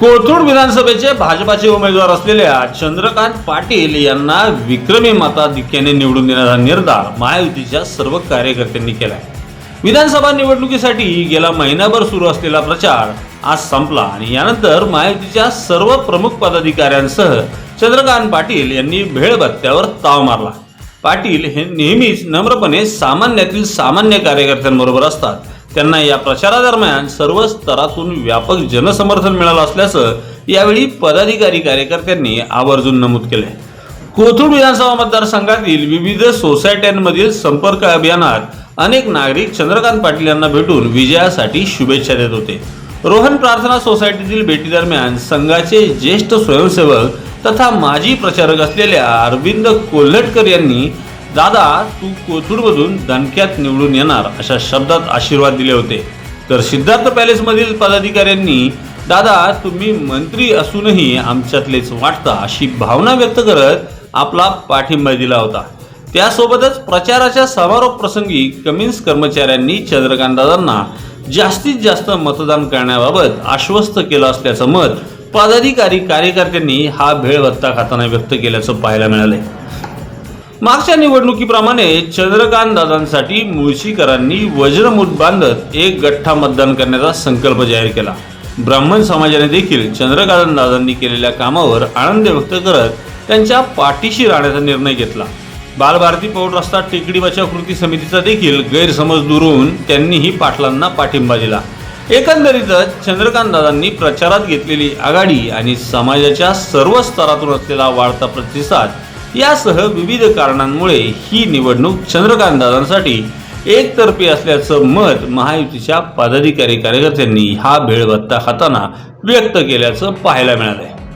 कोथरूड विधानसभेचे भाजपाचे उमेदवार असलेल्या चंद्रकांत पाटील यांना विक्रमी मताधिक्याने निवडून देण्याचा निर्धार महायुतीच्या सर्व कार्यकर्त्यांनी केलाय. विधानसभा निवडणुकीसाठी गेला महिनाभर सुरू असलेला प्रचार आज संपला आणि यानंतर महायुतीच्या सर्व प्रमुख पदाधिकाऱ्यांसह चंद्रकांत पाटील यांनी भेळबत्त्यावर ताव मारला. पाटील हे नेहमीच नम्रपणे सामान्यातील सामान्य कार्यकर्त्यांबरोबर असतात. त्यांना या प्रचारादरम्यान सर्व स्तरातून व्यापक जनसमर्थन मिळालं असल्याचं यावेळी पदाधिकारी कार्यकर्त्यांनी आवर्जून नमूद केले कोथरूड विधानसभा मतदारसंघातील विविध सोसायट्यांमधील संपर्क अभियानात अनेक नागरिक चंद्रकांत पाटील यांना भेटून विजयासाठी शुभेच्छा देत होते. रोहन प्रार्थना सोसायटीतील भेटीदरम्यान संघाचे ज्येष्ठ स्वयंसेवक तथा माजी प्रचारक असलेल्या अरविंद कोल्हटकर यांनी दादा तू कोथरूडमधून दणक्यात निवडून येणार अशा शब्दात आशीर्वाद दिले होते. तर सिद्धार्थ पॅलेसमधील पदाधिकाऱ्यांनी दादा तुम्ही मंत्री असूनही आमच्यातलेच वाटता अशी भावना व्यक्त करत आपला पाठिंबा दिला होता. त्यासोबतच प्रचाराच्या समारोप प्रसंगी कमिन्स कर्मचाऱ्यांनी चंद्रकांतदादांना जास्तीत जास्त मतदान करण्याबाबत आश्वस्त केलं असल्याचं मत पदाधिकारी कार्यकर्त्यांनी हा भेळ भत्ता खाताना व्यक्त केल्याचं पाहायला मिळालंय. मागच्या निवडणुकीप्रमाणे चंद्रकांत दादांसाठी मुळशीकरांनी वज्रमूठ बांधत एक गठ्ठा मतदान करण्याचा संकल्प जाहीर केला. ब्राह्मण समाजाने देखील चंद्रकांत दादांनी केलेल्या कामावर आनंद व्यक्त करत त्यांच्या पाठीशी राहण्याचा निर्णय घेतला. बालभारती पौड रस्ता टेकडी बचाव कृती समितीचा देखील गैरसमज दूर होऊन त्यांनीही पाटलांना पाठिंबा दिला. एकंदरीतच चंद्रकांत दादांनी प्रचारात घेतलेली आघाडी आणि समाजाच्या सर्व स्तरातून असलेला वाढता प्रतिसाद यासह विविध कारणांमुळे ही निवडणूक चंद्रकांत दादांसाठी एकतर्फी असल्याचं मत महायुतीच्या पदाधिकारी कार्यकर्त्यांनी हा भेळभत्ता खाताना व्यक्त केल्याचं पाहायला मिळालं आहे